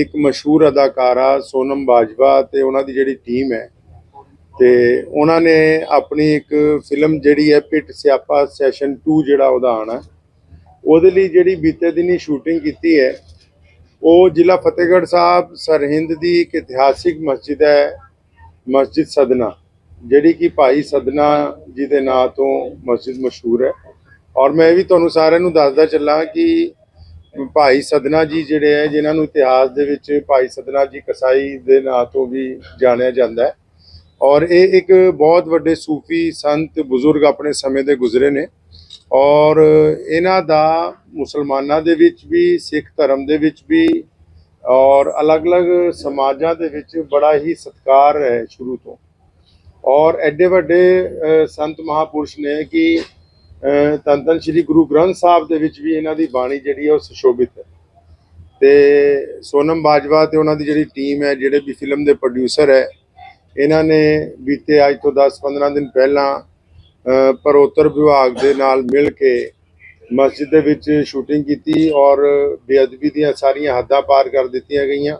ਇੱਕ ਮਸ਼ਹੂਰ ਅਦਾਕਾਰਾ ਸੋਨਮ ਬਾਜਵਾ ਤੇ ਉਹਨਾਂ ਦੀ ਜਿਹੜੀ ਟੀਮ ਹੈ ਤੇ ਉਹਨਾਂ ਨੇ ਆਪਣੀ ਇੱਕ ਫਿਲਮ ਜਿਹੜੀ ਹੈ ਪਿੱਟ ਸਿਆਪਾ ਸੈਸ਼ਨ 2 ਜਿਹੜਾ ਉਹਦਾ ਆਣਾ ਉਹਦੇ ਲਈ ਜਿਹੜੀ ਬੀਤੇ ਦਿਨੀ ਸ਼ੂਟਿੰਗ ਕੀਤੀ ਹੈ, ਉਹ ਜ਼ਿਲ੍ਹਾ ਫਤਿਹਗੜ੍ਹ ਸਾਹਿਬ ਸਰਹਿੰਦ ਦੀ ਇੱਕ ਇਤਿਹਾਸਿਕ ਮਸਜਿਦ ਹੈ, ਮਸਜਿਦ ਸਦਨਾ, ਜਿਹੜੀ ਕਿ ਭਾਈ ਸਦਨਾ ਜੀ ਦੇ ਨਾਂ ਤੋਂ ਮਸਜਿਦ ਮਸ਼ਹੂਰ ਹੈ। ਔਰ ਮੈਂ ਇਹ ਵੀ ਤੁਹਾਨੂੰ ਸਾਰਿਆਂ ਨੂੰ ਦੱਸਦਾ ਚੱਲਾਂ ਕਿ ਭਾਈ ਸਦਨਾ ਜੀ ਜਿਹੜੇ ਹੈ, ਜਿਨ੍ਹਾਂ ਨੂੰ ਇਤਿਹਾਸ ਦੇ ਵਿੱਚ ਭਾਈ ਸਦਨਾ ਜੀ ਕਸਾਈ ਦੇ ਨਾਂ ਤੋਂ ਵੀ ਜਾਣਿਆ ਜਾਂਦਾ ਹੈ। ਔਰ ਇਹ ਇੱਕ ਬਹੁਤ ਵੱਡੇ ਸੂਫੀ ਸੰਤ ਬਜ਼ੁਰਗ ਆਪਣੇ ਸਮੇਂ ਦੇ ਗੁਜ਼ਰੇ ਨੇ। ਔਰ ਇਹਨਾਂ ਦਾ ਮੁਸਲਮਾਨਾਂ ਦੇ ਵਿੱਚ ਵੀ, ਸਿੱਖ ਧਰਮ ਦੇ ਵਿੱਚ ਵੀ, ਔਰ ਅਲੱਗ-ਅਲੱਗ ਸਮਾਜਾਂ ਦੇ ਵਿੱਚ ਬੜਾ ਹੀ ਸਤਿਕਾਰ ਹੈ ਸ਼ੁਰੂ ਤੋਂ। ਔਰ ਐਡੇ ਵੱਡੇ ਸੰਤ ਮਹਾਪੁਰਸ਼ ਨੇ ਕਿ ਅ, ਧੰਨ ਸ੍ਰੀ ਗੁਰੂ ਗ੍ਰੰਥ ਸਾਹਿਬ ਦੇ ਵਿੱਚ ਵੀ ਇਹਨਾਂ ਦੀ ਬਾਣੀ ਜਿਹੜੀ ਹੈ ਉਹ ਸੁਸ਼ੋਭਿਤ ਹੈ। ਤੇ ਸੋਨਮ ਬਾਜਵਾ ਤੇ ਉਹਨਾਂ ਦੀ ਜਿਹੜੀ ਟੀਮ ਹੈ ਜਿਹੜੇ ਵੀ ਫਿਲਮ ਦੇ ਪ੍ਰੋਡਿਊਸਰ ਹੈ ਇਹਨਾਂ ਨੇ ਬੀਤੇ ਅੱਜ ਤੋਂ 10-15 ਦਿਨ ਪਹਿਲਾਂ ਪਰੋਤਰ ਵਿਭਾਗ ਦੇ ਨਾਲ ਮਿਲ ਕੇ ਮਸਜਿਦ ਦੇ ਵਿੱਚ ਸ਼ੂਟਿੰਗ ਕੀਤੀ ਔਰ ਬੇਅਦਬੀ ਦੀਆਂ ਸਾਰੀਆਂ ਹੱਦਾਂ ਪਾਰ ਕਰ ਦਿੱਤੀਆਂ ਗਈਆਂ।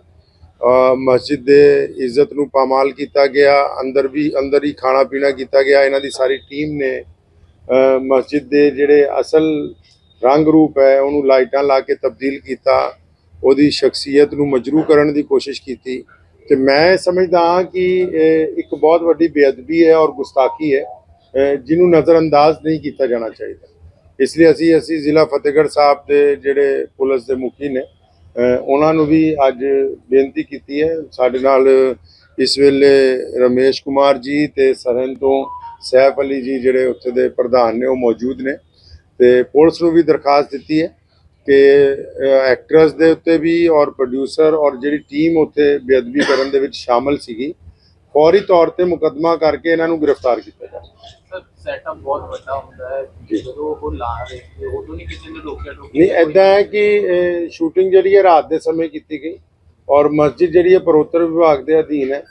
ਮਸਜਿਦ ਦੇ ਇੱਜ਼ਤ ਨੂੰ ਪਾਮਾਲ ਕੀਤਾ ਗਿਆ ਅੰਦਰ ਵੀ ਅੰਦਰ ਹੀ ਖਾਣਾ ਪੀਣਾ ਕੀਤਾ ਗਿਆ। ਇਹਨਾਂ ਦੀ ਸਾਰੀ ਟੀਮ ਨੇ ਮਸਜਿਦ ਦੇ ਜਿਹੜੇ ਅਸਲ ਰੰਗ ਰੂਪ ਹੈ, ਉਹਨੂੰ ਲਾਈਟਾਂ ਲਾ ਕੇ ਤਬਦੀਲ ਕੀਤਾ, ਉਹਦੀ ਸ਼ਖਸੀਅਤ ਨੂੰ ਮਜਰੂ ਕਰਨ ਦੀ ਕੋਸ਼ਿਸ਼ ਕੀਤੀ। ਤੇ ਮੈਂ ਸਮਝਦਾ ਹਾਂ ਕਿ ਇੱਕ ਬਹੁਤ ਵੱਡੀ ਬੇਅਦਬੀ ਹੈ ਔਰ ਗੁਸਤਾਖੀ ਹੈ ਜਿਹਨੂੰ ਨਜ਼ਰਅੰਦਾਜ਼ ਨਹੀਂ ਕੀਤਾ ਜਾਣਾ ਚਾਹੀਦਾ। ਇਸ ਲਈ ਅਸੀਂ ਅਸੀਂ ਜ਼ਿਲ੍ਹਾ ਫਤਿਹਗੜ੍ਹ ਸਾਹਿਬ ਦੇ ਜਿਹੜੇ ਪੁਲਿਸ ਦੇ ਮੁਖੀ ਨੇ ਉਹਨਾਂ ਨੂੰ ਵੀ ਅੱਜ ਬੇਨਤੀ ਕੀਤੀ ਹੈ। ਸਾਡੇ ਨਾਲ ਇਸ ਵੇਲੇ ਰਮੇਸ਼ ਕੁਮਾਰ ਜੀ ਤੇ ਸਰਹੰਦ ਤੋਂ ਸੈਫ ਅਲੀ ਜੀ ਜਿਹੜੇ ਉੱਥੇ ਦੇ ਪ੍ਰਧਾਨ ਨੇ ਉਹ ਮੌਜੂਦ ਨੇ ਤੇ ਪੁਲਿਸ ਨੂੰ ਵੀ ਦਰਖਾਸਤ ਦਿੱਤੀ ਹੈ ਕਿ ਐਕਟਰਸ ਦੇ ਉੱਤੇ ਵੀ ਔਰ ਪ੍ਰੋਡਿਊਸਰ ਔਰ ਜਿਹੜੀ ਟੀਮ ਉੱਥੇ ਬੇਅਦਬੀ ਕਰਨ ਦੇ ਵਿੱਚ ਸ਼ਾਮਲ ਸੀਗੀ ਫੌਰੀ ਤੌਰ ਤੇ ਮੁਕੱਦਮਾ ਕਰਕੇ ਇਹਨਾਂ ਨੂੰ ਗ੍ਰਿਫਤਾਰ ਕੀਤਾ ਜਾਵੇ ਸਰ ਸੈਟਅਪ ਬਹੁਤ ਵੱਡਾ ਹੁੰਦਾ ਹੈ ਜੀ। ਜਦੋਂ ਉਹ ਲਾ ਰਹੇ ਸੀ ਉਦੋਂ ਨਹੀਂ ਕਿਸੇ ਨੇ ਰੋਕਿਆ ਟੋਕਿਆ ਨਹੀਂ ਐਦਾਂ ਹੈ ਕਿ ਸ਼ੂਟਿੰਗ ਜਿਹੜੀ ਹੈ ਰਾਤ ਦੇ ਸਮੇਂ ਕੀਤੀ ਗਈ ਔਰ ਮਸਜਿਦ ਜਿਹੜੀ ਹੈ ਪਰੋਤਰ ਵਿਭਾਗ ਦੇ ਅਧੀਨ ਹੈ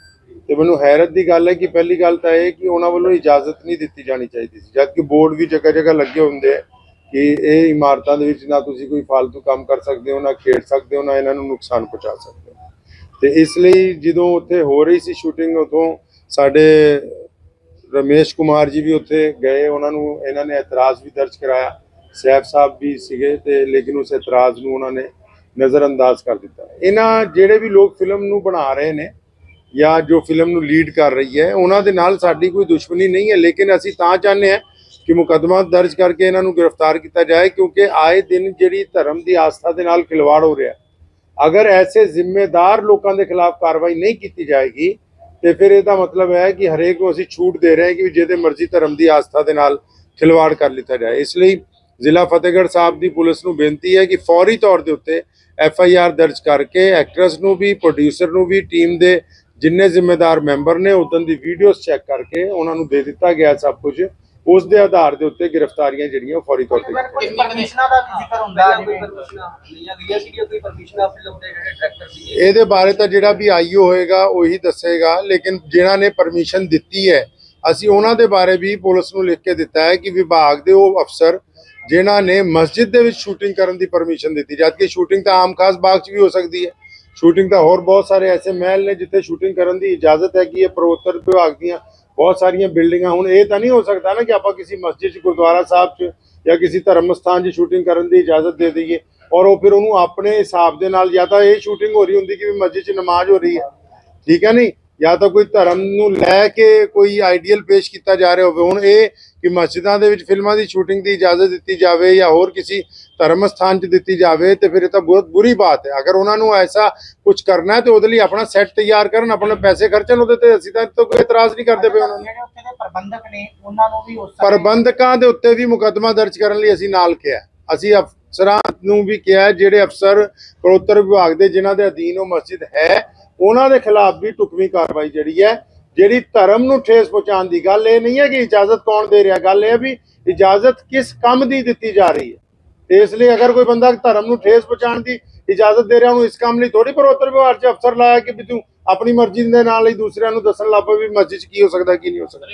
ਤੇ ਮੈਨੂੰ ਹੈਰਤ ਦੀ ਗੱਲ ਹੈ ਕਿ ਪਹਿਲੀ ਗੱਲ ਤਾਂ ਇਹ ਕਿ ਉਹਨਾਂ ਵੱਲੋਂ ਇਜਾਜ਼ਤ ਨਹੀਂ ਦਿੱਤੀ ਜਾਣੀ ਚਾਹੀਦੀ ਸੀ। ਜਦਕਿ ਬੋਰਡ ਵੀ ਜਗ੍ਹਾ ਜਗ੍ਹਾ ਲੱਗੇ ਹੁੰਦੇ ਆ ਕਿ ਇਹ ਇਮਾਰਤਾਂ ਦੇ ਵਿੱਚ ਨਾ ਤੁਸੀਂ ਕੋਈ ਫालतू ਕੰਮ ਕਰ ਸਕਦੇ ਹੋ, ਨਾ ਖੇਡ ਸਕਦੇ ਹੋ, ਨਾ ਇਹਨਾਂ ਨੂੰ ਨੁਕਸਾਨ ਪਹੁੰਚਾ ਸਕਦੇ ਹੋ। ਤੇ ਇਸ ਲਈ ਜਦੋਂ ਉੱਥੇ ਹੋ ਰਹੀ ਸੀ ਸ਼ੂਟਿੰਗ, ਉਦੋਂ ਸਾਡੇ ਰਮੇਸ਼ ਕੁਮਾਰ ਜੀ ਵੀ ਉੱਥੇ ਗਏ। ਉਹਨਾਂ ਨੂੰ, ਇਹਨਾਂ ਨੇ ਇਤਰਾਜ਼ ਵੀ ਦਰਜ ਕਰਾਇਆ। ਸੈਫ ਸਾਹਿਬ ਵੀ ਸੀਗੇ ਤੇ ਲੇਕਿਨ ਉਸ ਇਤਰਾਜ਼ ਨੂੰ ਉਹਨਾਂ ਨੇ ਨਜ਼ਰਅੰਦਾਜ਼ ਕਰ ਦਿੱਤਾ। ਇਹਨਾਂ ਜਿਹੜੇ ਵੀ ਲੋਕ ਫਿਲਮ ਨੂੰ ਬਣਾ ਰਹੇ ਨੇ ਜਾਂ ਜੋ ਫਿਲਮ ਨੂੰ ਲੀਡ ਕਰ ਰਹੀ ਹੈ, ਉਹਨਾਂ ਦੇ ਨਾਲ ਸਾਡੀ ਕੋਈ ਦੁਸ਼ਮਣੀ ਨਹੀਂ ਹੈ, ਲੇਕਿਨ ਅਸੀਂ ਤਾਂ ਚਾਹੁੰਦੇ ਹਾਂ ਕਿ ਮੁਕੱਦਮਾ ਦਰਜ ਕਰਕੇ ਇਹਨਾਂ ਨੂੰ ਗ੍ਰਿਫਤਾਰ ਕੀਤਾ ਜਾਏ, ਕਿਉਂਕਿ ਆਏ ਦਿਨ ਜਿਹੜੀ ਧਰਮ ਦੀ ਆਸਥਾ ਦੇ ਨਾਲ ਖਿਲਵਾੜ ਹੋ ਰਿਹਾ ਅਗਰ ਐਸੇ ਜ਼ਿੰਮੇਦਾਰ ਲੋਕਾਂ ਦੇ ਖਿਲਾਫ ਕਾਰਵਾਈ ਨਹੀਂ ਕੀਤੀ ਜਾਏਗੀ, ਤੇ ਫਿਰ ਇਹਦਾ ਮਤਲਬ ਹੈ ਕਿ ਹਰੇਕ ਨੂੰ ਅਸੀਂ ਛੂਟ ਦੇ ਰਹੇ ਹਾਂ ਕਿ ਜਿਹਦੇ ਮਰਜ਼ੀ ਧਰਮ ਦੀ ਆਸਥਾ ਦੇ ਨਾਲ ਖਿਲਵਾੜ ਕਰ ਲਿੱਤਾ ਜਾਏ। ਇਸ ਲਈ ਜ਼ਿਲ੍ਹਾ ਫਤਿਹਗੜ੍ਹ ਸਾਹਿਬ ਦੀ ਪੁਲਿਸ ਨੂੰ ਬੇਨਤੀ ਹੈ ਕਿ ਫੌਰੀ ਤੌਰ ਦੇ ਉੱਤੇ ਐਫ ਆਈ ਆਰ ਦਰਜ ਕਰਕੇ ਐਕਟਰਸ ਨੂੰ ਵੀ ਪ੍ਰੋਡਿਊਸਰ ਨੂੰ ਵੀ ਟੀਮ ਦੇ ਜਿੰਨੇ ਜ਼ਿੰਮੇਦਾਰ ਮੈਂਬਰ ਨੇ ਉਦੋਂ ਦੀ ਵੀਡੀਓਜ਼ ਚੈੱਕ ਕਰਕੇ ਉਹਨਾਂ ਨੂੰ ਦੇ ਦਿੱਤਾ ਗਿਆ ਸਭ ਕੁਝ ਉਸ ਦੇ ਆਧਾਰ ਦੇ ਉੱਤੇ ਗ੍ਰਿਫਤਾਰੀਆਂ ਜਿਹੜੀਆਂ ਫੌਰੀ ਤੌਰ ਤੇ ਕੋਈ ਪਰਮਿਸ਼ਨਾਂ ਦਾ ਜ਼ਿਕਰ ਹੁੰਦਾ? ਹੈ ਕੋਈ ਪਰਮਿਸ਼ਨਾਂ ਲਈਆਂ ਗਈਆਂ ਸੀਗੀਆਂ? ਕੋਈ ਪਰਮਿਸ਼ਨਾਂ ਫਿਲਮ ਦੇ ਜਿਹੜੇ ਡਾਇਰੈਕਟਰ ਸੀਗੇ? ਇਹਦੇ ਬਾਰੇ ਤਾਂ ਜਿਹੜਾ ਵੀ ਆਈਓ ਹੋਏਗਾ ਉਹੀ ਦੱਸੇਗਾ ਲੇਕਿਨ ਜਿਨ੍ਹਾਂ ਨੇ ਪਰਮਿਸ਼ਨ ਦਿੱਤੀ ਹੈ ਅਸੀਂ ਉਹਨਾਂ ਦੇ ਬਾਰੇ ਵੀ ਪੁਲਿਸ ਨੂੰ ਲਿਖ ਕੇ ਦਿੱਤਾ ਹੈ ਕਿ ਵਿਭਾਗ ਦੇ ਉਹ ਅਫਸਰ ਜਿਨ੍ਹਾਂ ਨੇ ਮਸਜਿਦ ਦੇ ਵਿੱਚ ਸ਼ੂਟਿੰਗ ਕਰਨ ਦੀ ਪਰਮਿਸ਼ਨ ਦਿੱਤੀ ਜਦਕਿ ਸ਼ੂਟਿੰਗ ਤਾਂ ਆਮ ਖਾਸ ਬਾਗ 'ਚ ਵੀ ਹੋ ਸਕਦੀ ਹੈ। ਸ਼ੂਟਿੰਗ ਤਾਂ ਹੋਰ ਬਹੁਤ ਸਾਰੇ ਐਸੇ ਮਹਿਲ ਨੇ ਜਿੱਥੇ ਸ਼ੂਟਿੰਗ ਕਰਨ ਦੀ ਇਜਾਜ਼ਤ ਹੈ ਕਿ ਇਹ ਪ੍ਰੋਤਰ ਵਿਭਾਗ ਦੀਆਂ ਬਹੁਤ ਸਾਰੀਆਂ ਬਿਲਡਿੰਗਾਂ ਹੁਣ ਇਹ ਤਾਂ ਨਹੀਂ ਹੋ ਸਕਦਾ ਨਾ ਕਿ ਆਪਾਂ ਕਿਸੇ ਮਸਜਿਦ 'ਚ, ਗੁਰਦੁਆਰਾ ਸਾਹਿਬ 'ਚ ਜਾਂ ਕਿਸੇ ਧਰਮ ਸਥਾਨ 'ਚ ਸ਼ੂਟਿੰਗ ਕਰਨ ਦੀ ਇਜਾਜ਼ਤ ਦੇ ਦਈਏ ਔਰ ਉਹ ਫਿਰ ਉਹਨੂੰ ਆਪਣੇ ਹਿਸਾਬ ਦੇ ਨਾਲ ਜਾਂ ਤਾਂ ਇਹ ਸ਼ੂਟਿੰਗ ਹੋ ਰਹੀ ਹੁੰਦੀ ਕਿ ਵੀ ਮਸਜਿਦ 'ਚ ਨਮਾਜ਼ ਹੋ ਰਹੀ ਹੈ। ਠੀਕ ਹੈ ਨਹੀਂ ਜਾਂ ਤਾਂ ਕੋਈ ਧਰਮ ਨੂੰ ਲੈ ਕੇ ਕੋਈ ਆਈਡੀਅਲ ਪੇਸ਼ ਕੀਤਾ ਜਾ ਰਿਹਾ ਹੋਵੇ। ਹੁਣ ਇਹ ਕਿ ਮਸਜਿਦਾਂ ਦੇ ਵਿੱਚ ਫਿਲਮਾਂ ਦੀ ਸ਼ੂਟਿੰਗ ਦੀ ਇਜਾਜ਼ਤ ਦਿੱਤੀ ਜਾਵੇ ਜਾਂ ਹੋਰ ਕਿਸੇ ਧਰਮ ਸਥਾਨ 'ਚ ਦਿੱਤੀ ਜਾਵੇ ਤੇ ਫਿਰ ਇਹ ਤਾਂ ਬਹੁਤ ਬੁਰੀ ਬਾਤ ਹੈ। ਅਗਰ ਉਹਨਾਂ ਨੂੰ ਐਸਾ ਕੁਝ ਕਰਨਾ ਹੈ ਤੇ ਉਹਦੇ ਲਈ ਆਪਣਾ ਸੈੱਟ ਤਿਆਰ ਕਰਨ ਆਪਣੇ ਪੈਸੇ ਖਰਚਣ ਉਹਦੇ ਤੇ ਅਸੀਂ ਤਾਂ ਕੋਈ ਇਤਰਾਜ਼ ਨਹੀਂ ਕਰਦੇ ਪਏ ਉਹਨਾਂ ਨੂੰ। ਜਿਹੜੇ ਉੱਥੇ ਦੇ ਪ੍ਰਬੰਧਕ ਨੇ ਉਹਨਾਂ ਨੂੰ ਵੀ ਉਸ ਪ੍ਰਬੰਧਕਾਂ ਦੇ ਉੱਤੇ ਵੀ ਮੁਕੱਦਮਾ ਦਰਜ ਕਰਨ ਲਈ ਅਸੀਂ ਨਾਲ ਕਿਹਾ ਅਸੀਂ ਅਫਸਰਾਂ ਨੂੰ ਵੀ ਕਿਹਾ ਜਿਹੜੇ ਅਫਸਰ ਪ੍ਰੋਤਰ ਵਿਭਾਗ ਦੇ ਜਿਨ੍ਹਾਂ ਦੇ ਅਧੀਨ ਉਹ ਮਸਜਿਦ ਹੈ ਉਹਨਾਂ ਦੇ ਖਿਲਾਫ ਵੀ ਟੁਕਵੀਂ ਕਾਰਵਾਈ ਜਿਹੜੀ ਹੈ ਜਿਹੜੀ ਧਰਮ ਨੂੰ ਠੇਸ ਪਹੁੰਚਾਉਣ ਦੀ ਗੱਲ, ਇਹ ਨਹੀਂ ਹੈ ਕਿ ਇਜਾਜ਼ਤ ਕੌਣ ਦੇ ਰਿਹਾ। ਗੱਲ ਇਹ ਹੈ ਵੀ ਇਜਾਜ਼ਤ ਕਿਸ ਕੰਮ ਦੀ ਦਿੱਤੀ ਜਾ ਰਹੀ ਹੈ। ਇਸ ਲਈ ਅਗਰ ਕੋਈ ਬੰਦਾ ਧਰਮ ਨੂੰ ਠੇਸ ਪਹੁੰਚਾਉਣ ਦੀ ਇਜਾਜ਼ਤ ਦੇ ਰਿਹਾ, ਉਹਨੂੰ ਇਸ ਕੰਮ ਲਈ ਥੋੜੀ ਪ੍ਰੋਤਰ ਵਿਵਹਾਰ 'ਚ ਅਫਸਰ ਲਾਇਆ ਕਿ ਵੀ ਤੂੰ ਆਪਣੀ ਮਰਜ਼ੀ ਦੇ ਨਾਲ ਹੀ ਦੂਸਰਿਆਂ ਨੂੰ ਦੱਸਣ ਲੱਗ ਪਏ ਵੀ ਮਸਜਿਦ 'ਚ ਕੀ ਹੋ ਸਕਦਾ, ਕੀ ਨਹੀਂ ਹੋ ਸਕਦਾ।